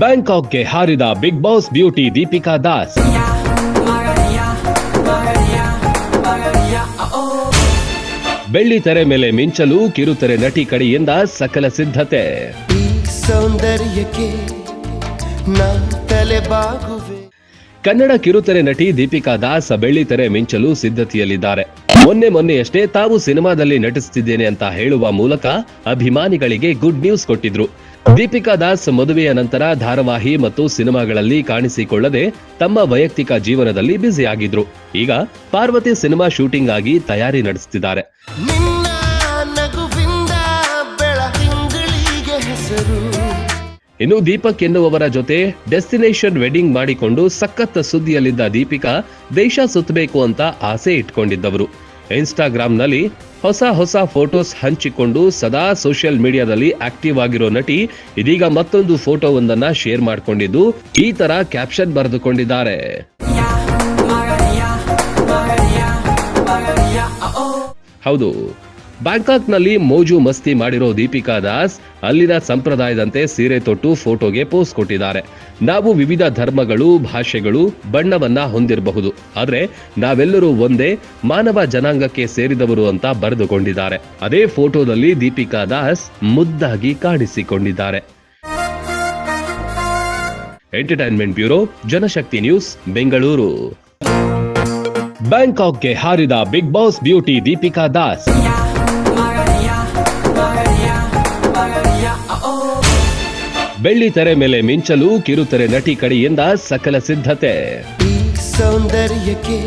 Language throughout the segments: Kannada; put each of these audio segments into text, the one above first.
ಬ್ಯಾಂಕಾಕ್ಗೆ ಹಾರಿದ big boss beauty Deepika Das. ಬೆಳ್ಳಿ ತೆರೆ ಮೇಲೆ ಮಿಂಚಲು ಕಿರುತೆರೆ ನಟಿ ಕಡೆಯಿಂದ ಸಕಲ ಸಿದ್ಧತೆ. ಸೌಂದರ್ಯಕ್ಕೆ ನಾ ತಲೆ ಬಾಗುವೆ. ಕನ್ನಡ ಕಿರುತೆರೆ ನಟಿ ದೀಪಿಕಾ ದಾಸ್ ಬೆಳ್ಳಿತೆರೆ ಮಿಂಚಲು ಸಿದ್ಧತೆಯಲ್ಲಿದ್ದಾರೆ. ಮೊನ್ನೆ ಮೊನ್ನೆಯಷ್ಟೇ ತಾವು ಸಿನಿಮಾದಲ್ಲಿ ನಟಿಸುತ್ತಿದ್ದೇನೆ ಅಂತ ಹೇಳುವ ಮೂಲಕ ಅಭಿಮಾನಿಗಳಿಗೆ ಗುಡ್ ನ್ಯೂಸ್ ಕೊಟ್ಟಿದ್ರು. ದೀಪಿಕಾ ದಾಸ್ ಮದುವೆಯ ನಂತರ ಧಾರಾವಾಹಿ ಮತ್ತು ಸಿನಿಮಾಗಳಲ್ಲಿ ಕಾಣಿಸಿಕೊಳ್ಳದೆ ತಮ್ಮ ವೈಯಕ್ತಿಕ ಜೀವನದಲ್ಲಿ ಬ್ಯುಸಿಯಾಗಿದ್ರು. ಈಗ ಪಾರ್ವತಿ ಸಿನಿಮಾ ಶೂಟಿಂಗ್ ಆಗಿ ತಯಾರಿ ನಡೆಸುತ್ತಿದ್ದಾರೆ. ಇನ್ನು ದೀಪಕ್ ಎನ್ನುವವರ ಜೊತೆ ಡೆಸ್ಟಿನೇಷನ್ ವೆಡ್ಡಿಂಗ್ ಮಾಡಿಕೊಂಡು ಸಖತ್ ಸುದ್ದಿಯಲ್ಲಿದ್ದ ದೀಪಿಕಾ ದೇಶ ಸುತ್ತಬೇಕು ಅಂತ ಆಸೆ ಇಟ್ಕೊಂಡಿದ್ದವರು. ಇನ್ಸ್ಟಾಗ್ರಾಂನಲ್ಲಿ ಹೊಸ ಹೊಸ ಫೋಟೋಸ್ ಹಂಚಿಕೊಂಡು ಸದಾ ಸೋಷಿಯಲ್ ಮೀಡಿಯಾದಲ್ಲಿ ಆಕ್ಟಿವ್ ಆಗಿರೋ ನಟಿ ಇದೀಗ ಮತ್ತೊಂದು ಫೋಟೋವೊಂದನ್ನ ಶೇರ್ ಮಾಡಿಕೊಂಡಿದ್ದು ಈ ತರ ಕ್ಯಾಪ್ಷನ್ ಬರೆದುಕೊಂಡಿದ್ದಾರೆ. ಹೌದು. ಬ್ಯಾಂಕಾಕ್ನಲ್ಲಿ ಮೋಜು ಮಸ್ತಿ ಮಾಡಿರೋ ದೀಪಿಕಾ ದಾಸ್ ಅಲ್ಲಿನ ಸಂಪ್ರದಾಯದಂತೆ ಸೀರೆ ತೊಟ್ಟು ಫೋಟೋಗೆ ಪೋಸ್ ಕೊಟ್ಟಿದ್ದಾರೆ. ನಾವು ವಿವಿಧ ಧರ್ಮಗಳು, ಭಾಷೆಗಳು, ಬಣ್ಣವನ್ನ ಹೊಂದಿರಬಹುದು. ಆದ್ರೆ ನಾವೆಲ್ಲರೂ ಒಂದೇ ಮಾನವ ಜನಾಂಗಕ್ಕೆ ಸೇರಿದವರು ಅಂತ ಬರೆದುಕೊಂಡಿದ್ದಾರೆ. ಅದೇ ಫೋಟೋದಲ್ಲಿ ದೀಪಿಕಾ ದಾಸ್ ಮುದ್ದಾಗಿ ಕಾಣಿಸಿಕೊಂಡಿದ್ದಾರೆ. Entertainment bureau, Janashakti news, Bengaluru. ಬ್ಯಾಂಕಾಕ್ಗೆ ಹಾರಿದ big boss beauty Deepika Das. ಬೆಳ್ಳಿ ತೆರೆ ಮೇಲೆ ಮಿಂಚಲು ಕಿರುತೆರೆ ನಟಿ ಕಡೆಯಿಂದ ಸಕಲ ಸಿದ್ಧತೆ. ಸೌಂದರ್ಯಕ್ಕೆ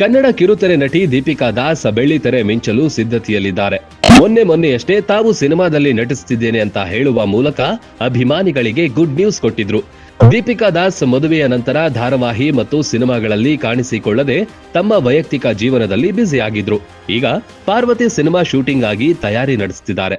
ಕನ್ನಡ ಕಿರುತೆರೆ ನಟಿ ದೀಪಿಕಾ ದಾಸ್ ಬೆಳ್ಳಿ ತೆರೆ ಮಿಂಚಲು ಸಿದ್ಧತೆಯಲ್ಲಿದ್ದಾರೆ. ಮೊನ್ನೆ ಮೊನ್ನೆಯಷ್ಟೇ ತಾವು ಸಿನಿಮಾದಲ್ಲಿ ನಟಿಸುತ್ತಿದ್ದೇನೆ ಅಂತ ಹೇಳುವ ಮೂಲಕ ಅಭಿಮಾನಿಗಳಿಗೆ ಗುಡ್ ನ್ಯೂಸ್ ಕೊಟ್ಟಿದ್ರು. ದೀಪಿಕಾ ದಾಸ್ ಮದುವೆಯ ನಂತರ ಧಾರಾವಾಹಿ ಮತ್ತು ಸಿನಿಮಾಗಳಲ್ಲಿ ಕಾಣಿಸಿಕೊಳ್ಳದೆ ತಮ್ಮ ವೈಯಕ್ತಿಕ ಜೀವನದಲ್ಲಿ ಬ್ಯುಸಿಯಾಗಿದ್ರು. ಈಗ ಪಾರ್ವತಿ ಸಿನಿಮಾ ಶೂಟಿಂಗ್ ಆಗಿ ತಯಾರಿ ನಡೆಸುತ್ತಿದ್ದಾರೆ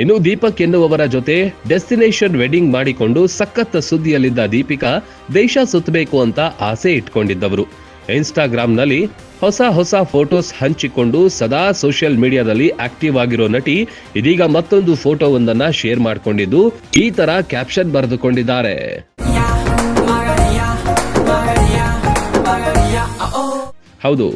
ಇನ್ನು ದೀಪಕ್ ಎನ್ನುವವರ ಜೊತೆ ಡೆಸ್ಟಿನೇಷನ್ ವೆಡ್ಡಿಂಗ್ ಮಾಡಿಕೊಂಡು ಸಖತ್ ಸುದ್ದಿಯಲ್ಲಿದ್ದ ದೀಪಿಕಾ ದೇಶ ಸುತ್ತಬೇಕು ಅಂತ ಆಸೆ ಇಟ್ಕೊಂಡಿದ್ದವರು. ಇನ್ಸ್ಟಾಗ್ರಾಂನಲ್ಲಿ ಹೊಸ ಹೊಸ ಫೋಟೋಸ್ ಹಂಚಿಕೊಂಡು ಸದಾ ಸೋಷಿಯಲ್ ಮೀಡಿಯಾದಲ್ಲಿ ಆಕ್ಟಿವ್ ಆಗಿರೋ ನಟಿ ಇದೀಗ ಮತ್ತೊಂದು ಫೋಟೋವೊಂದನ್ನ ಶೇರ್ ಮಾಡಿಕೊಂಡಿದ್ದು ಈ ತರ ಕ್ಯಾಪ್ಷನ್ ಬರೆದುಕೊಂಡಿದ್ದಾರೆ. ಹೌದು.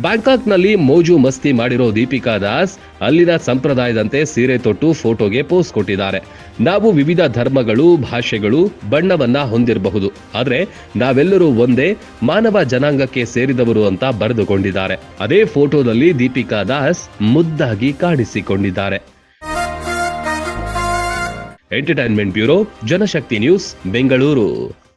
ಬ್ಯಾಂಕಾಕ್ನಲ್ಲಿ ಮೋಜು ಮಸ್ತಿ ಮಾಡಿರೋ ದೀಪಿಕಾ ದಾಸ್ ಅಲ್ಲಿನ ಸಂಪ್ರದಾಯದಂತೆ ಸೀರೆ ತೊಟ್ಟು ಫೋಟೋಗೆ ಪೋಸ್ ಕೊಟ್ಟಿದ್ದಾರೆ. ನಾವು ವಿವಿಧ ಧರ್ಮಗಳು, ಭಾಷೆಗಳು, ಬಣ್ಣವನ್ನ ಹೊಂದಿರಬಹುದು. ಆದ್ರೆ ನಾವೆಲ್ಲರೂ ಒಂದೇ ಮಾನವ ಜನಾಂಗಕ್ಕೆ ಸೇರಿದವರು ಅಂತ ಬರೆದುಕೊಂಡಿದ್ದಾರೆ. ಅದೇ ಫೋಟೋದಲ್ಲಿ ದೀಪಿಕಾ ದಾಸ್ ಮುದ್ದಾಗಿ ಕಾಣಿಸಿಕೊಂಡಿದ್ದಾರೆ. Entertainment bureau, Janashakti news, Bengaluru.